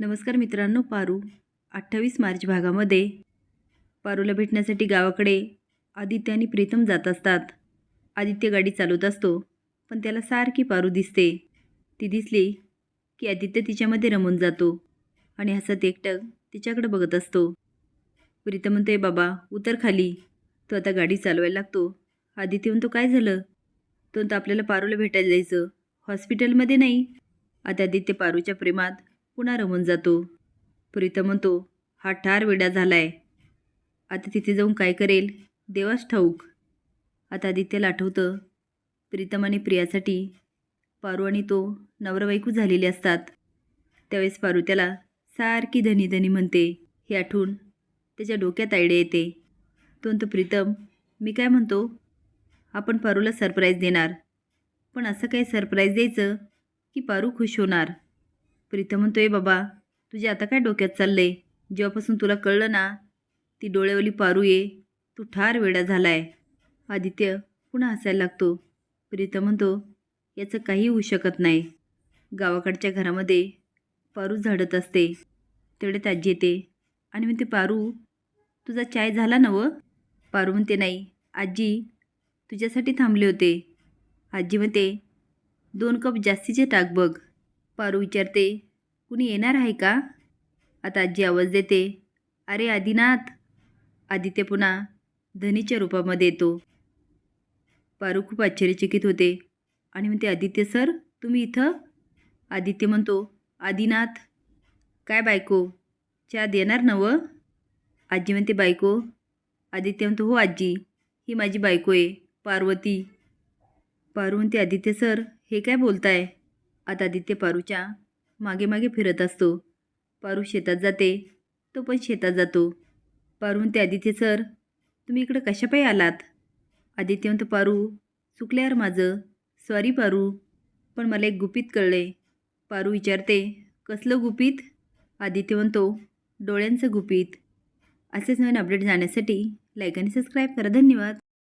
नमस्कार मित्रांनो पारू अठ्ठावीस मार्च भागामध्ये. पारूला भेटण्यासाठी गावाकडे आदित्य आणि प्रीतम जात असतात. आदित्य गाडी चालवत असतो पण त्याला सारखी पारू दिसते. ती दिसली की आदित्य तिच्यामध्ये रमून जातो आणि हसत एकटक तिच्याकडे बघत असतो. प्रीतम म्हणतोय बाबा उतर खाली. तो आता गाडी चालवायला लागतो. आदित्य म्हणतो काय झालं? तो आपल्याला पारूला भेटायला जायचं. हॉस्पिटलमध्ये नाही. आता आदित्य पारूच्या प्रेमात पुन्हा रमून जातो. प्रीतम म्हणतो हा ठार वेडा झालाय. आता तिथे जाऊन काय करेल? देवाच ठाऊक. आता आदित्यला आठवतं प्रीतम आणि प्रियासाठी पारू आणि तो नवरा झालेले असतात. त्यावेळेस पारू त्याला सारखी धनी धनी म्हणते. हे आठवून त्याच्या डोक्यात आयडिया येते. तो म्हणतो प्रीतम मी काय म्हणतो? आपण पारूला सरप्राईज देणार. पण असं काही सरप्राईज द्यायचं की पारू खुश होणार? प्रीतम म्हणतोय बाबा तुझे आता काय डोक्यात चाललंय? जेव्हापासून तुला कळलं ना ती डोळ्यावली पारू ये. तू ठार वेडा झालाय. आदित्य पुन्हा हसायला लागतो. प्रीतम म्हणतो याचं काही होऊ शकत नाही. गावाकडच्या घरामध्ये पारू झाडत असते. तेवढ्यात आजी येते. आणि म्हणते पारू तुझा चाय झाला ना व? पारू म्हणते नाही. आजी तुझ्यासाठी थांबले होते. आजी म्हणते दोन कप जास्तीचे टाक बघ. पारू विचारते कुणी येणार आहे का? आता आजी आवाज देते. अरे आदिनाथ. आदित्य पुन्हा धनीच्या रूपामध्ये येतो. पारू खूप आश्चर्यचकित होते आणि म्हणते आदित्य सर तुम्ही इथं? आदित्य म्हणतो आदिनाथ. काय बायको? चहा देणार ना व? आजी म्हणते बायको. आदित्य म्हणतो हो आजी ही माझी बायको आहे पार्वती. पारू म्हणते आदित्य सर हे काय बोलताय? आता आदित्य पारूच्या मागे मागे फिरत असतो. पारू शेतात जाते तो पण शेतात जातो. पारू म्हणते आदित्य सर तुम्ही इकडं कशापायी आलात? आदित्य म्हणतो पारू चुकले यार माझं. सॉरी पारू पण मला एक गुपित कळले पारू विचारते कसलं गुपित? आदित्य म्हणतो डोळ्यांचं गुपित. असेच नवीन अपडेट जाण्यासाठी लाईक आणि सबस्क्राईब करा. धन्यवाद.